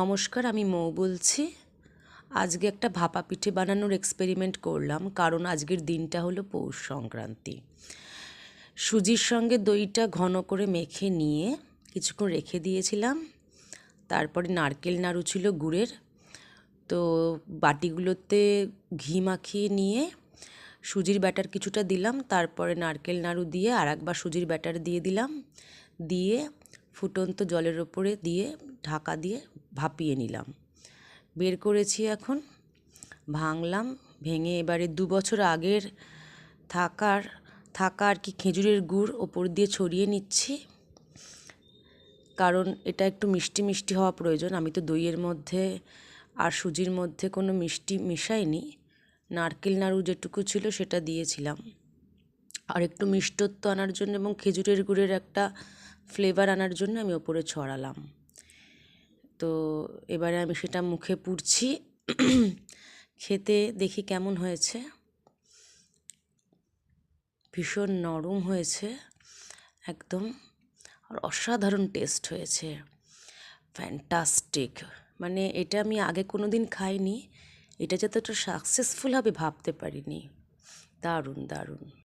নমস্কার, আমি মৌ বলছি। আজকে একটা ভাপা পিঠে বানানোর এক্সপেরিমেন্ট করলাম, কারণ আজকের দিনটা হলো পৌষ সংক্রান্তি। সুজির সঙ্গে দইটা ঘন করে মেখে নিয়ে কিছুক্ষণ রেখে দিয়েছিলাম। তারপরে নারকেল নাড়ু ছিল গুড়ের। তো বাটিগুলোতে ঘি মাখিয়ে নিয়ে সুজির ব্যাটার কিছুটা দিলাম, তারপরে নারকেল নাড়ু দিয়ে আর একবার সুজির ব্যাটার দিয়ে দিলাম। দিয়ে ফুটন্ত জলের ওপরে দিয়ে ঢাকা দিয়ে ভাপিয়ে নিলাম। বের করেছি এখন, ভাঙলাম, ভেঙে এবারে দু বছর আগের থাকার, থাকা আর কি খেজুরের গুড় ওপর দিয়ে ছড়িয়ে নিচ্ছি। কারণ এটা একটু মিষ্টি মিষ্টি হওয়া প্রয়োজন। আমি তো দইয়ের মধ্যে আর সুজির মধ্যে কোনো মিষ্টি মিশাইনি। নারকেল নাড়ু যেটুকু ছিল সেটা দিয়েছিলাম। আর একটু মিষ্টত্ব আনার জন্য এবং খেজুরের গুড়ের একটা ফ্লেভার আনার জন্য আমি ওপরে ছড়ালাম। তো এবারে আমি সেটা মুখে পুড়ছি। খেতে দেখি কেমন হয়েছে। ভীষণ নরম হয়েছে, একদম। আর অসাধারণ টেস্ট হয়েছে। ফ্যান্টাস্টিক মানে এটা আমি আগে কোনো দিন খাইনি। এটা যতটা সাকসেসফুল হবে ভাবতে পারিনি। দারুণ দারুণ।